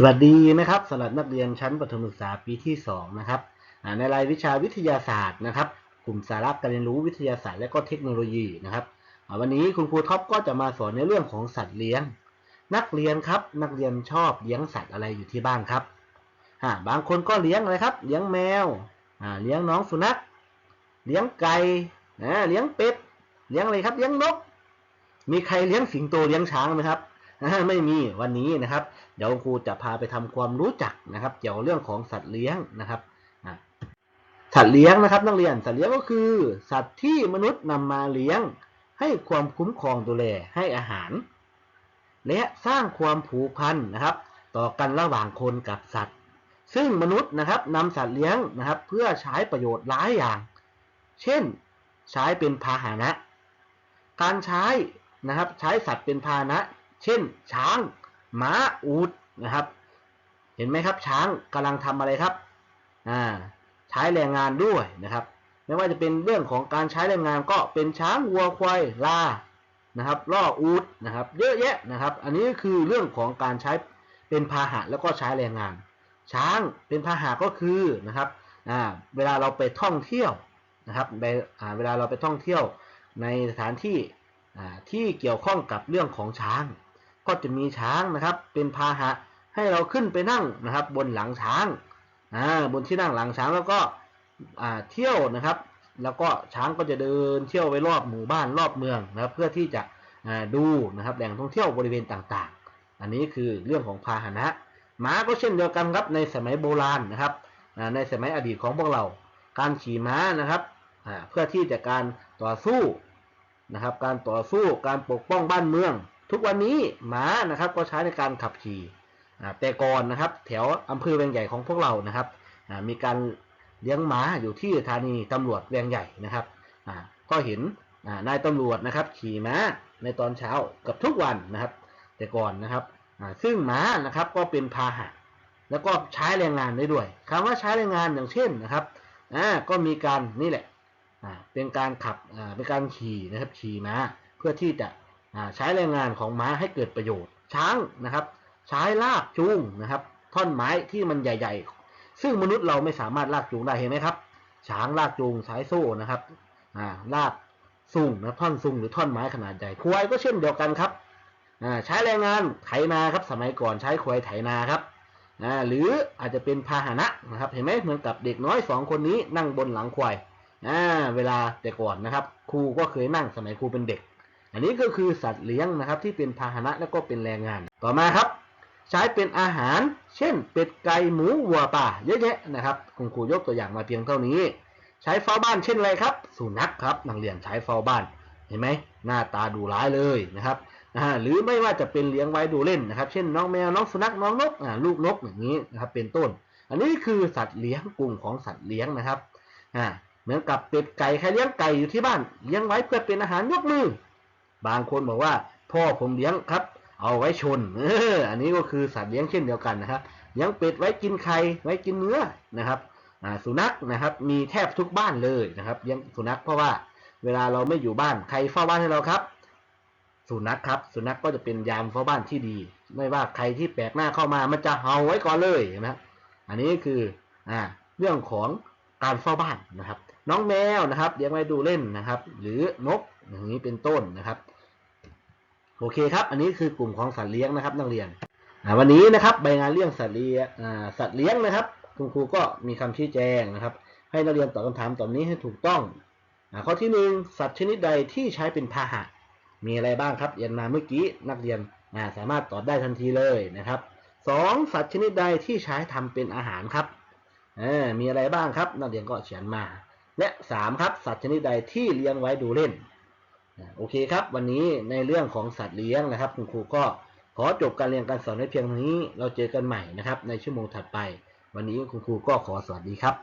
สวัสดีนะครับสำหรับนักเรียนชั้นประถมศึกษาปีที่ 2 นะครับในรายวิชาวิทยาศาสตร์นะครับ กลุ่มสาระการเรียนรู้วิทยาศาสตร์และก็เทคโนโลยีนะครับวันนี้คุณครูท็อปก็จะมาสอนในเรื่องของสัตว์เลี้ยง นักเรียนครับนักเรียนชอบเลี้ยงสัตว์อะไรอยู่ที่บ้านครับบางคนก็เลี้ยงอะไรครับ เลี้ยงแมวเลี้ยงน้องสุนัขเลี้ยงไก่เลี้ยงเป็ด เลี้ยงอะไรครับ เลี้ยงนก มีใครเลี้ยงสิงโตเลี้ยงช้างไหมครับ ไม่มีวันนี้นะครับ เดี๋ยวครูจะพาไปทำความรู้จักนะครับ เกี่ยวกับเรื่องของสัตว์เลี้ยงนะครับสัตว์เลี้ยงนะครับ นักเรียนสัตว์เลี้ยงก็คือ สัตว์ที่มนุษย์นำมาเลี้ยง ให้ความคุ้มครองดูแลให้อาหาร และสร้างความผูกพันนะครับ ต่อกันระหว่างคนกับสัตว์ ซึ่งมนุษย์นะครับนำสัตว์เลี้ยงนะครับ เพื่อใช้ประโยชน์หลายอย่าง เช่น ใช้เป็นพาหนะ การใช้นะครับ ใช้สัตว์เป็นพาหนะ เช่น ช้างม้าอูฐนะครับ เห็นไหมครับ ช้างกำลังทำอะไรครับอ่าใช้แรงงานด้วยนะครับ ไม่ว่าจะเป็นเรื่องของการใช้แรงงานก็เป็นช้างวัวควายลานะครับล่ออูฐนะครับ เยอะแยะนะครับ อันนี้คือเรื่องของการใช้เป็นพาหะแล้วก็ใช้แรงงาน ช้างเป็นพาหะก็คือนะครับอ่าเวลาเราไปท่องเที่ยวนะครับในอ่าเวลาเราไปท่องเที่ยวในสถานที่อ่าที่เกี่ยวข้องกับเรื่องของช้าง ก็จะมีช้างนะครับ เป็นพาหะให้เราขึ้นไปนั่งนะครับ บนหลังช้างอ่าบนที่นั่งหลังช้างแล้วก็อ่าเที่ยวนะครับ แล้วก็ช้างก็จะเดินเที่ยวไปรอบหมู่บ้านรอบเมืองนะครับ เพื่อที่จะดูนะครับแหล่งท่องเที่ยวบริเวณต่างๆ อันนี้คือเรื่องของพาหนะม้าก็เช่นเดียวกันครับในสมัยโบราณนะครับในสมัยอดีตของพวกเรา การขี่ม้านะครับเพื่อที่จะการต่อสู้นะครับ การต่อสู้การปกป้องบ้านเมือง ทุกวันนี้ม้านะครับก็ใช้ในการขับขี่แต่ก่อนนะครับ แถวอำเภอเวียงใหญ่ของพวกเรานะครับมีการเลี้ยงม้าอยู่ที่สถานีตำรวจเวียงใหญ่นะครับก็เห็นนายตำรวจนะครับ ขี่ม้าในตอนเช้ากับทุกวันนะครับ แต่ก่อนนะครับซึ่งม้านะครับก็เป็นพาหะ แล้วก็ใช้แรงงานได้ด้วยคำว่าใช้แรงงานอย่างเช่นนะครับก็มีการนี่แหละเป็นการขับเป็นการขี่นะครับขี่ม้าเพื่อที่จะ ใช้แรงงานของม้าให้เกิดประโยชน์ ช้างนะครับ ใช้ลากจูงนะครับ ท่อนไม้ที่มันใหญ่ ๆ ซึ่งมนุษย์เราไม่สามารถลากจูงได้เห็นไหมครับ ช้างลากจูงใช้โซ่นะครับอ่าลากซุงนะท่อนซุงหรือท่อนไม้ขนาดใหญ่ควายก็เช่นเดียวกันครับอ่าใช้แรงงานไถนาครับ สมัยก่อนใช้ควายไถนาครับอ่าหรืออาจจะเป็นพาหนะนะครับ เห็นไหมเหมือนกับเด็กน้อยสองคนนี้นั่งบนหลังควายอ่าเวลาแต่ก่อนนะครับ ครูก็เคยนั่งสมัยครูเป็นเด็ก อันนี้ก็คือสัตว์เลี้ยงนะครับที่เป็นพาหนะและก็เป็นแรงงาน ต่อมาครับ ใช้เป็นอาหาร เช่น เป็ดไก่หมูวัวป่าเยอะแยะนะครับคุณครูยกตัวอย่างมาเพียงเท่านี้ ใช้เฝ้าบ้านเช่นไรครับ สุนัขครับนักเรียนใช้เฝ้าบ้านเห็นไหมหน้าตาดูร้ายเลยนะครับหรือไม่ว่าจะเป็นเลี้ยงไว้ดูเล่นนะครับ เช่นน้องแมวน้องสุนัขน้องนกลูกนกอย่างนี้นะครับเป็นต้น อันนี้คือสัตว์เลี้ยงกลุ่มของสัตว์เลี้ยงนะครับเหมือนกับเป็ดไก่ใครเลี้ยงไก่อยู่ที่บ้าน เลี้ยงไว้เพื่อเป็นอาหารยกมือ บางคนบอกว่า พ่อผมเลี้ยงครับ เอาไว้ชนเอออันนี้ก็คือสัตว์เลี้ยงเช่นเดียวกันนะครับเลี้ยงเป็ดไว้กินไข่ไว้กินเนื้อนะครับสุนัขนะครับ มีแทบทุกบ้านเลยนะครับเลี้ยงสุนัขเพราะว่าเวลาเราไม่อยู่บ้านใครเฝ้าบ้านให้เราครับ สุนัขครับ สุนัขก็จะเป็นยามเฝ้าบ้านที่ดี ไม่ว่าใครที่แปลกหน้าเข้ามามันจะเห่าไว้ก่อนเลยนะอันนี้คืออ่าเรื่องของการเฝ้าบ้านนะครับ น้องแมวนะครับเลี้ยงไว้ดูเล่นนะครับ หรือนก อย่างนี้เป็นต้นนะครับ โอเคครับ อันนี้คือกลุ่มของสัตว์เลี้ยงนะครับ นักเรียนวันนี้นะครับใบงานเรื่องสัตว์เลี้ยงสัตว์เลี้ยงนะครับ คุณครูก็มีคำชี้แจงนะครับ ให้นักเรียนตอบคำถามตอบนี้ให้ถูกต้องอข้อที่หนึ่งสัตว์ชนิดใดที่ใช้เป็นพาหะ มีอะไรบ้างครับเรียนมาเมื่อกี้นักเรียนาสามารถตอบได้ทันทีเลยนะครับสองสัตว์ชนิดใดที่ใช้ทำเป็นอาหารครับมีอะไรบ้างครับ นักเรียนก็เขียนมา และสามครับสัตว์ชนิดใดที่เลี้ยงไว้ดูเล่น โอเคครับ วันนี้ในเรื่องของสัตว์เลี้ยงนะครับ คุณครูก็ขอจบการเรียนการสอนไว้เพียงเท่านี้ เราเจอกันใหม่นะครับ ในชั่วโมงถัดไป วันนี้คุณครูก็ขอสวัสดีครับ